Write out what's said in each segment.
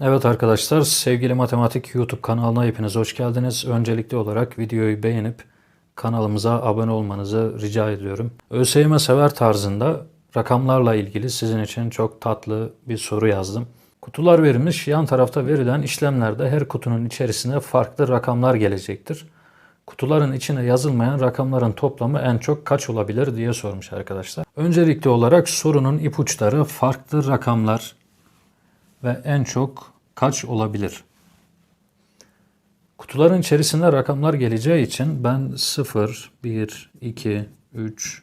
Evet arkadaşlar, sevgili matematik YouTube kanalına hepiniz hoş geldiniz. Öncelikli olarak videoyu beğenip kanalımıza abone olmanızı rica ediyorum. ÖSYM sever tarzında rakamlarla ilgili sizin için çok tatlı bir soru yazdım. Kutular verilmiş, yan tarafta verilen işlemlerde her kutunun içerisine farklı rakamlar gelecektir. Kutuların içine yazılmayan rakamların toplamı en çok kaç olabilir diye sormuş arkadaşlar. Öncelikli olarak sorunun ipuçları farklı rakamlar ve en çok kaç olabilir? Kutuların içerisinde rakamlar geleceği için ben 0, 1, 2, 3,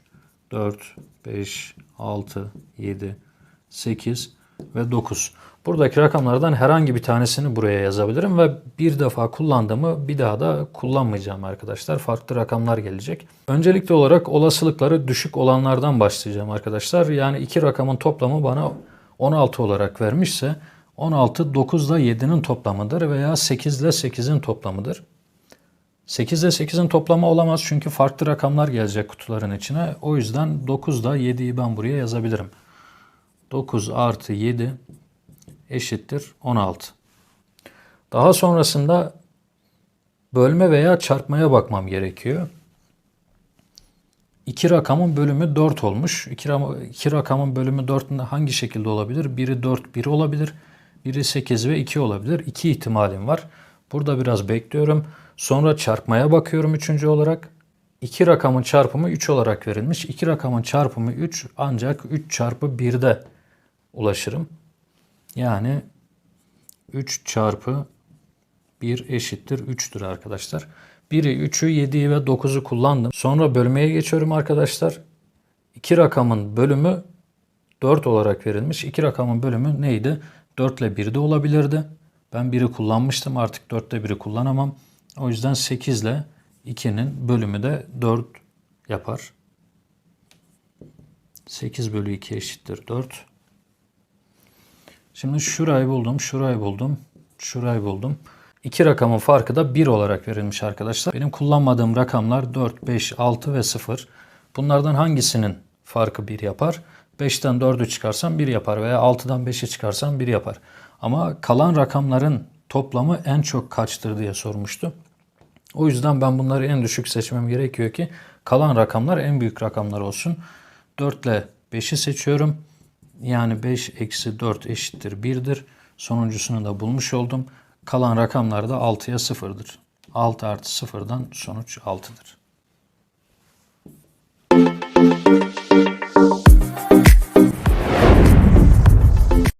4, 5, 6, 7, 8 ve 9. Buradaki rakamlardan herhangi bir tanesini buraya yazabilirim ve bir defa kullandığımı bir daha da kullanmayacağım arkadaşlar. Farklı rakamlar gelecek. Öncelikli olarak olasılıkları düşük olanlardan başlayacağım arkadaşlar. Yani iki rakamın toplamı bana 16 olarak vermişse 16 9 ile 7'nin toplamıdır veya 8 ile 8'in toplamıdır. 8 ile 8'in toplamı olamaz çünkü farklı rakamlar gelecek kutuların içine. O yüzden 9 ile 7'yi ben buraya yazabilirim. 9 artı 7 eşittir 16. Daha sonrasında bölme veya çarpmaya bakmam gerekiyor. İki rakamın bölümü 4 olmuş. İki, ram- iki rakamın bölümü 4 hangi şekilde olabilir? Biri 4, biri olabilir. Biri 8 ve 2 olabilir. İki ihtimalim var. Burada biraz bekliyorum. Sonra çarpmaya bakıyorum üçüncü olarak. İki rakamın çarpımı 3 olarak verilmiş. İki rakamın çarpımı 3 ancak 3 çarpı 1'de ulaşırım. Yani 3 çarpı 1 eşittir 3'tür arkadaşlar. 1'i, 3'ü, 7'yi ve 9'u kullandım. Sonra bölmeye geçiyorum arkadaşlar. İki rakamın bölümü 4 olarak verilmiş. İki rakamın bölümü neydi? 4 ile 1 de olabilirdi. Ben 1'i kullanmıştım. Artık 4 ile 1'i kullanamam. O yüzden 8 ile 2'nin bölümü de 4 yapar. 8 bölü 2 eşittir 4. Şimdi şurayı buldum, şurayı buldum, şurayı buldum. İki rakamın farkı da 1 olarak verilmiş arkadaşlar. Benim kullanmadığım rakamlar 4, 5, 6 ve 0. Bunlardan hangisinin farkı 1 yapar? 5'ten 4'ü çıkarsam 1 yapar veya 6'dan 5'i çıkarsam 1 yapar. Ama kalan rakamların toplamı en çok kaçtır diye sormuştu. O yüzden ben bunları en düşük seçmem gerekiyor ki kalan rakamlar en büyük rakamlar olsun. 4 ile 5'i seçiyorum. Yani 5 eksi 4 eşittir 1'dir. Sonuncusunu da bulmuş oldum. Kalan rakamlar da 6'ya 0'dır. 6 artı 0'dan sonuç 6'dır.